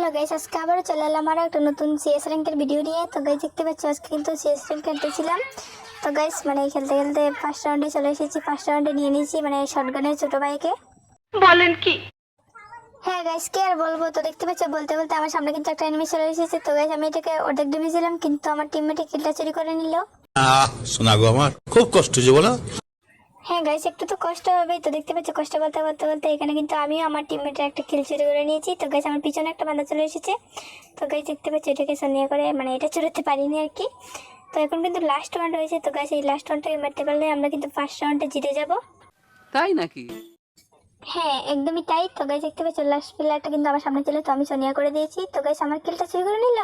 Hello guys আজকে আবারও চলে এলাম আরও একটা নতুন সিএস র্যাঙ্কের ভিডিও নিয়ে। তো গাইস দেখতে পাচ্ছি আজকে কিন্তু সিএস র্যাঙ্ক খেলতেছিলাম। তো গাইস মানে খেলতে খেলতে ফার্স্ট রাউন্ডে চলে এসেছি। ফার্স্ট রাউন্ডে নিয়ে নিয়েছি মানে শর্টগানের ছোটো ভাইকে। বলেন কি? হ্যাঁ গাইস কি আর বলব? তো দেখতে পাচ্ছ বলতে বলতে আমার সামনে কিন্তু একটা এনিমি চলে এসেছে। তো গাইস আমি এটাকে অর্ধেক ডুবেছিলাম কিন্তু আমার টিমমেটে কিলটা চুরি করে নিল। আহ শোনা গো আমার খুব কষ্ট যে বলো। হ্যাঁ গাইস একটু তো কষ্ট হবেই তো। দেখতে পাচ্ছ কষ্ট বলতে বলতে বলতে এখানে কিন্তু আমিও আমার টিমমেটের একটা কিল চুরি করে নিয়েছি। তো গাইস আমার পিছনে একটা বান্ধা চলে এসেছে। তো গাইস দেখতে পাচ্ছ এটাকে সনিয়া করে মানে এটা চুরোতে পারিনি আর কি। তো এখন কিন্তু লাস্ট রাউন্ড হয়েছে। তো গাইস এই লাস্ট রাউন্ডটাকে মারতে পারলে আমরা কিন্তু ফার্স্ট রাউন্ডে জিতে যাব। তাই নাকি? হ্যাঁ একদমই তাই। তো গাইস দেখতে পাচ্ছ লাস্ট প্লেয়ারটা কিন্তু আমার সামনে ছিল তো আমি সোনিয়া করে দিয়েছি। তো গাইস আমার কিলটা চুরি করে নিল?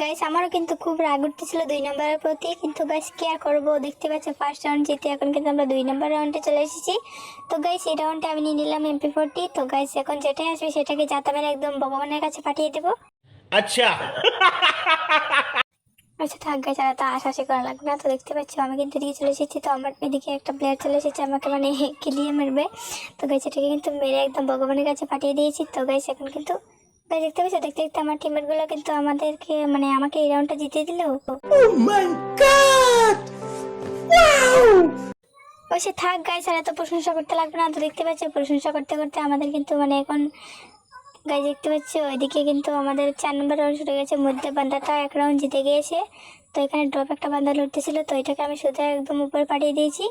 গাইস আমারও কিন্তু খুব রাগ উঠতেছিল দুই নম্বরের প্রতি কিন্তু গাইস কি আর করব? দেখতে পাচ্ছ ফার্স্ট রাউন্ড জিতে এখন কিন্তু আমরা দুই নম্বর রাউন্ডে চলে এসেছি। তো গাইস এই রাউন্ডে আমি নিয়ে নিলাম এমপি ফোরটি তো গাইস এখন যেটাই আসবে সেটাকে যাতে মেরে একদম ভগবানের কাছে পাঠিয়ে দেবো। আচ্ছা। আচ্ছা থাক গাইস আর তো আশাশি করা লাগবে না। তো দেখতে পাচ্ছ আমি কিন্তু এদিকে চলে এসেছি তো আমার এদিকে একটা প্লেয়ার চলে এসেছে আমাকে মানে কিলিয়ে মারবে। তো গাইস এটাকে কিন্তু মেরে একদম ভগবানের কাছে পাঠিয়ে দিয়েছি। তো গাইস এখন কিন্তু গাইস দেখতে পাচ্ছ? দেখতে দেখতে আমার টিমেরগুলো কিন্তু আমাদেরকে মানে আমাকে এই রাউন্ডটা জিতে দিল। ও সে থাক গাইস আর এত প্রশংসা করতে লাগবে না। তো দেখতে পাচ্ছ প্রশংসা করতে করতে আমাদের কিন্তু মানে এখন গাই দেখতে পাচ্ছ ওইদিকে কিন্তু আমাদের চার নম্বর রাউন্ড শুরু গেছে। মধ্যে বান্দাটা এক রাউন্ড জিতে গিয়েছে। তো এখানে ড্রপ একটা বান্দা লড়তেছিল তো এটাকে আমি সোজা একদম উপরে পাঠিয়ে দিয়েছি।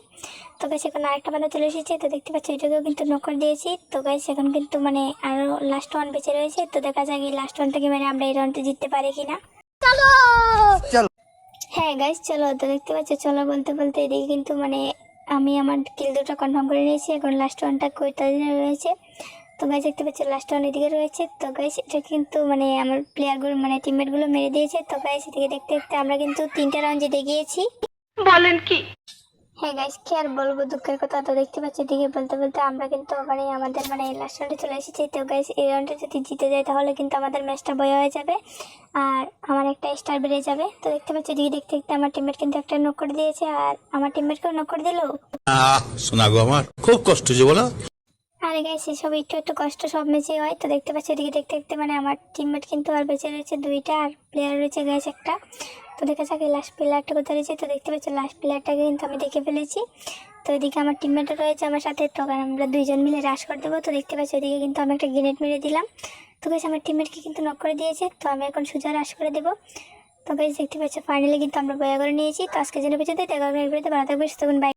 তো গাছ এখন আরেকটা বান্দা চলে এসেছে তো দেখতে পাচ্ছ এটাকেও কিন্তু নকর দিয়েছি। তো গাছ এখন কিন্তু মানে আরও লাস্ট ওয়ান বেঁচে রয়েছে তো দেখা যাক এই লাস্ট ওয়ানটাকে মানে আমরা এই রাউন্ডে জিততে পারি কিনা। হ্যাঁ গাইস চলো তো দেখতে পাচ্ছ চলো বলতে বলতে এদিকে কিন্তু মানে আমি আমার কিল দুটো কনফার্ম করে নিয়েছি এখন লাস্ট ওয়ানটা কইটা রয়েছে? তো গাইস দেখতে পাচ্ছি লাস্ট ওয়ান এদিকে রয়েছে। তো গাইস এটা কিন্তু মানে আমার প্লেয়ারগুলো মানে টিমমেটগুলো মেরে দিয়েছে। তো গাইস এদিকে দেখতে দেখতে আমরা কিন্তু তিনটা রাউন্ড জিতে গিয়েছি। বলেন কি? হ্যাঁ গাইস কি আর বলব দুঃখের কথা। তো দেখতে পাচ্ছি এদিকে বলতে বলতে আমরা কিন্তু ওখানে আমাদের মানে লাস্ট রাউন্ডে চলে এসেছি। তো গাইস এই রাউন্ডে যদি জিতে যায় তাহলে কিন্তু আমাদের ম্যাচটা বয় হয়ে যাবে। আর আমার একটা স্টার বেড়ে যাবে। তো দেখতে পাচ্ছি এদিকে দেখতে দেখতে আমার টিমমেট কিন্তু একটা নক করে দিয়েছে। আর আমার টিমমেটকেও নক করে দিলো? আহ শোনা গো আমার খুব কষ্ট যে বলো। আরে গাইস এসব একটু একটু কষ্ট সব ম্যাচে হয়। তো দেখতে পাচ্ছি এদিকে দেখতে দেখতে মানে আমার টিমমেট কিন্তু আর বেঁচে রয়েছে দুইটা, আর প্লেয়ার রয়েছে গাইস একটা। তো দেখা যাক লাস্ট প্লেয়ারটা কোথায় রয়েছে। তো দেখতে পাচ্ছি লাস্ট প্লেয়ারটাকে কিন্তু আমি দেখে ফেলেছি। তো এদিকে আমার টিমমেটও রয়েছে আমার সাথে। তো আমরা দুইজন মিলে রাশ করে দেবো। তো দেখতে পাচ্ছি ওদিকে কিন্তু আমি একটা গ্রেনেড মেরে দিলাম। তো গাইস আমার টিমমেটকে কিন্তু নক করে দিয়েছে। তো আমি এখন সোজা রাশ করে দেবো। তো গাইস দেখতে পাচ্ছি ফাইনালি কিন্তু আমরা বয়া করে নিয়েছি। তো আজকে জন্য ভিডিওতে ভালো থাকবে সুতরাং বাই